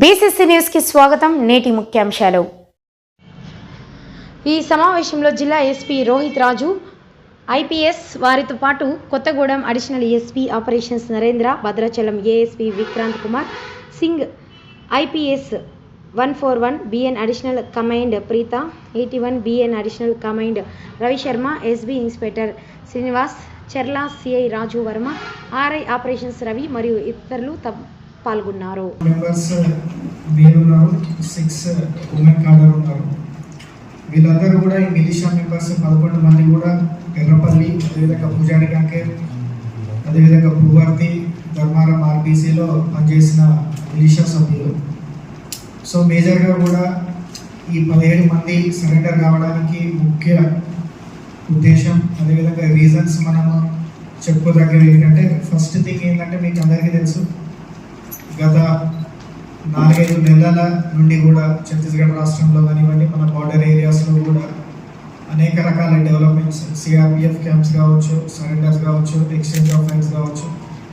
BCC న్యూస్కి స్వాగతం నేటి ముఖ్యాంశాలు. ఈ సమావేశంలో జిల్లా ఎస్పీ రోహిత్ రాజు ఐపీఎస్ వారితో పాటు Kothagudem additional SP operations Narendra Bhadrachalam ASP Vikrant Kumar Singh IPS one four one BN additional command Preetha eighty one BN additional command Ravisharma SB inspector Srinivas Cherla CI Raju Varma RI operations Ravi మరియు ఇతరులు పాల్గొన్నారు. Members ఉన్నారు six ఉన్నారు. వీళ్ళందరూ కూడా ఈ militia members పదకొండు మంది కూడా ఎర్రపల్లి అదేవిధంగా పూజారి కంకే అదేవిధంగా భూవర్తి ధర్మారం ఆర్బీసీలో పనిచేసిన మిలిషియా సభ్యులు. సో మేజర్గా కూడా ఈ పదిహేడు మంది సరెండర్ కావడానికి ముఖ్య ఉద్దేశం అదేవిధంగా రీజన్స్ మనము చెప్పుకోదగ్గర ఏంటంటే ఫస్ట్ థింగ్ ఏంటంటే మీకు అందరికీ తెలుసు గత నాలుగైదు నెలల నుండి కూడా ఛత్తీస్గఢ్ రాష్ట్రంలో కానివ్వండి మన బార్డర్ ఏరియాస్లో కూడా అనేక రకాల డెవలప్మెంట్స్ సిఆర్పిఎఫ్ క్యాంప్స్ కావచ్చు సరెండర్స్ కావచ్చు ఎక్స్చేంజ్ ఆఫ్ ఫైల్స్ కావచ్చు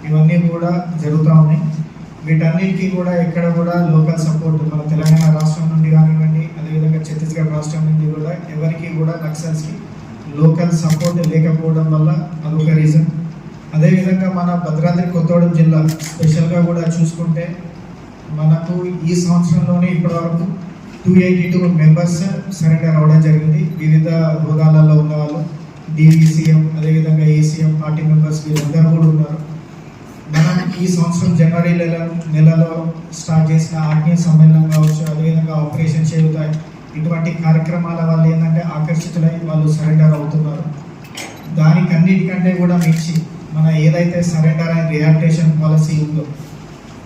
ఇవన్నీ కూడా జరుగుతూ ఉన్నాయి. వీటన్నిటికీ కూడా ఎక్కడ కూడా లోకల్ సపోర్ట్ మన తెలంగాణ రాష్ట్రం నుండి కానివ్వండి అదేవిధంగా ఛత్తీస్గఢ్ రాష్ట్రం నుండి కూడా ఎవరికి కూడా నక్సల్స్కి లోకల్ సపోర్ట్ లేకపోవడం వల్ల అదొక రీజన్ అదేవిధంగా మన భద్రాద్రి కొత్తగూడెం జిల్లా స్పెషల్గా కూడా చూసుకుంటే మనకు ఈ సంవత్సరంలోనే ఇప్పటివరకు two eighty two members surrender అవ్వడం జరిగింది. వివిధ హోదాలలో ఉన్న వాళ్ళు డివిసిఎం అదేవిధంగా ఏసీఎం పార్టీ మెంబర్స్ వీళ్ళందరూ కూడా ఉన్నారు. మనం ఈ సంవత్సరం జనవరి నెల నెలలో స్టార్ట్ చేసిన ఆత్మీయ సమ్మేళనం కావచ్చు అదేవిధంగా ఆపరేషన్ చేయుతాయి. ఇటువంటి కార్యక్రమాల వల్ల ఏంటంటే ఆకర్షితులై వాళ్ళు సరెండర్ అవుతున్నారు. దానికి అన్నిటికంటే కూడా మించి మన ఏదైతే సరెండర్ అండ్ రిహాబిటేషన్ పాలసీ ఉందో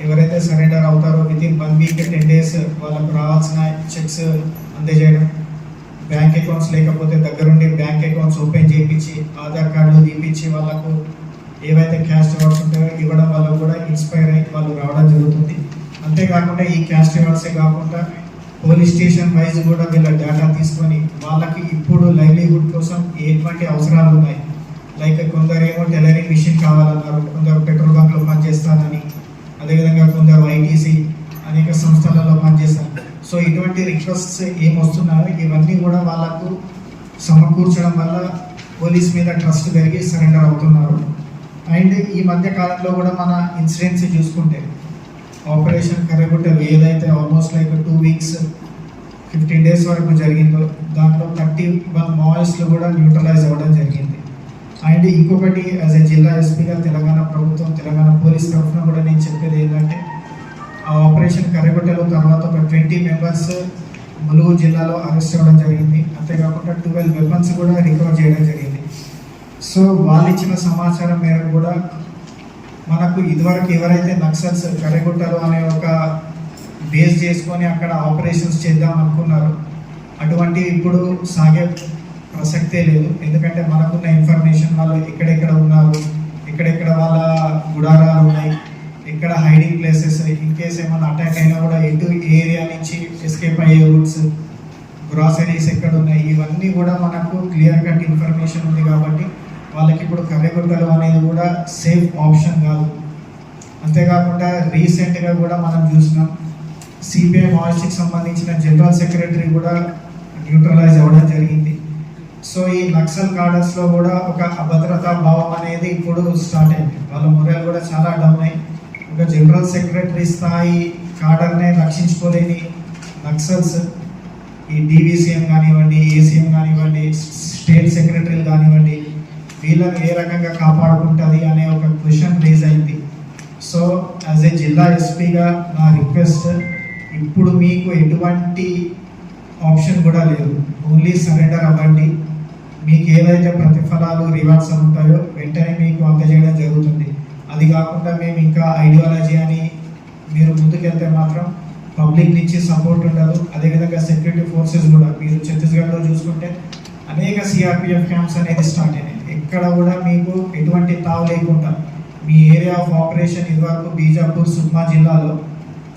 ఎవరైతే సరెండర్ అవుతారో within one week ten days వాళ్ళకు రావాల్సిన చెక్స్ అందజేయడం బ్యాంక్ అకౌంట్స్ లేకపోతే దగ్గరుండి బ్యాంక్ అకౌంట్స్ ఓపెన్ చేయించి ఆధార్ కార్డులు తీపించి వాళ్ళకు ఏవైతే క్యాష్ రివార్డ్స్ ఉంటాయో ఇవ్వడం వల్ల కూడా ఇన్స్పైర్ అయ్యి వాళ్ళు రావడం జరుగుతుంది. అంతేకాకుండా ఈ క్యాష్ రివార్డ్సే కాకుండా పోలీస్ స్టేషన్ వైజ్ కూడా వీళ్ళ డేటా తీసుకొని వాళ్ళకి ఇప్పుడు లైవ్లీహుడ్ కోసం ఎటువంటి అవసరాలు ఉన్నాయి? లైక్ కొందరేమో టైలరింగ్ మిషన్ కావాలన్నారు కొందరు పెట్రోల్ బంక్లో పనిచేస్తానని అదేవిధంగా కొందరు ఐటీసీ అనేక సంస్థలలో పనిచేస్తారు. సో ఇటువంటి రిక్వెస్ట్స్ ఏం వస్తున్నాయో ఇవన్నీ కూడా వాళ్ళకు సమకూర్చడం వల్ల పోలీస్ మీద ట్రస్ట్ పెరిగి సరెండర్ అవుతున్నారు. అండ్ ఈ మధ్య కాలంలో కూడా మన ఇన్సిడెంట్స్ చూసుకుంటే ఆపరేషన్ కర్రగుట్టలు ఏదైతే almost like two weeks fifteen days వరకు జరిగిందో దాంట్లో థర్టీ వన్ మాయిస్లు కూడా న్యూట్రలైజ్ అవ్వడం జరిగింది. అండ్ ఇంకొకటి యాజ్ ఎ జిల్లా ఎస్పీగా తెలంగాణ ప్రభుత్వం తెలంగాణ పోలీస్ తరఫున కూడా నేను చెప్పేది ఏంటంటే ఆ ఆపరేషన్ కర్రగుట్టలో తర్వాత ఒక ట్వంటీ మెంబర్స్ ములుగు జిల్లాలో అరెస్ట్ అవ్వడం జరిగింది. అంతేకాకుండా ట్వెల్వ్ వెపన్స్ కూడా రికవర్ చేయడం జరిగింది. సో వాళ్ళు ఇచ్చిన సమాచారం మేరకు కూడా మనకు ఇదివరకు ఎవరైతే నక్సల్స్ కర్రెగుట్టలు అనే ఒక బేస్ చేసుకొని అక్కడ ఆపరేషన్స్ చేద్దాం అనుకున్నారు అటువంటి ఇప్పుడు సాగే ప్రసక్తే లేదు. ఎందుకంటే మనకున్న ఇన్ఫర్మేషన్ వాళ్ళు ఎక్కడెక్కడ ఉన్నారు ఎక్కడెక్కడ వాళ్ళ గుడారాలు ఉన్నాయి ఎక్కడ హైడింగ్ ప్లేసెస్ ఇన్ కేస్ ఏమైనా అటాక్ అయినా కూడా ఎటు ఏరియా నుంచి ఎస్కేప్ అయ్యే రూట్స్ గ్రాసరీస్ ఎక్కడ ఉన్నాయి ఇవన్నీ కూడా మనకు క్లియర్ కట్ ఇన్ఫర్మేషన్ ఉంది కాబట్టి వాళ్ళకి ఇప్పుడు కర్రెగుట్టలు అనేది కూడా సేఫ్ ఆప్షన్ కాదు. అంతేకాకుండా రీసెంట్గా కూడా మనం చూసినాం సిపిఐ మాయిస్ట్కి సంబంధించిన జనరల్ సెక్రటరీ కూడా న్యూట్రలైజ్ అవ్వడం జరిగింది. సో ఈ నక్సల్ కార్డర్స్లో కూడా ఒక అభద్రతా భావం అనేది ఇప్పుడు స్టార్ట్ అయింది. వాళ్ళ మొరలు కూడా చాలా డౌన్ అయ్యి ఒక జనరల్ సెక్రటరీ స్థాయి కాడర్నే రక్షించుకోలేని నక్సల్స్ ఈ డీవీసీఎం కానివ్వండి ఏసీఎం కానివ్వండి స్టేట్ సెక్రటరీలు కానివ్వండి వీళ్ళని ఏ రకంగా కాపాడుకుంటుంది అనే ఒక క్వశ్చన్ రేజ్ అయింది. సో యాజ్ ఏ జిల్లా ఎస్పీగా నా రిక్వెస్ట్ ఇప్పుడు మీకు ఎటువంటి ఆప్షన్ కూడా లేదు. ఓన్లీ సరెండర్ అవ్వండి. మీకు ఏదైతే ప్రతిఫలాలు రివార్డ్స్ ఉంటాయో వెంటనే మీకు అందజేయడం జరుగుతుంది. అది కాకుండా మేము ఇంకా ఐడియాలజీ అని మీరు ముందుకెళ్తే మాత్రం పబ్లిక్ నుంచి సపోర్ట్ ఉండదు. అదేవిధంగా సెక్యూరిటీ ఫోర్సెస్ కూడా. మీరు ఛత్తీస్గఢ్లో చూసుకుంటే అనేక సిఆర్పిఎఫ్ క్యాంప్స్ అనేది స్టార్ట్ అయినాయి. ఎక్కడ కూడా మీకు ఎటువంటి తావు లేకుండా మీ ఏరియా ఆఫ్ ఆపరేషన్ ఇదివరకు బీజాపూర్ సుక్మా జిల్లాలో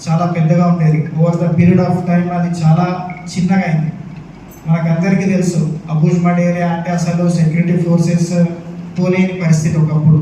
చాలా పెద్దగా ఉండేది. Over the period of time అది చాలా చిన్నగా అయింది. మనకందరికీ తెలుసు. అబూజ్మడ్ ఏరియా అంటే అసలు సెక్యూరిటీ ఫోర్సెస్ పోలేని పరిస్థితి ఒకప్పుడు.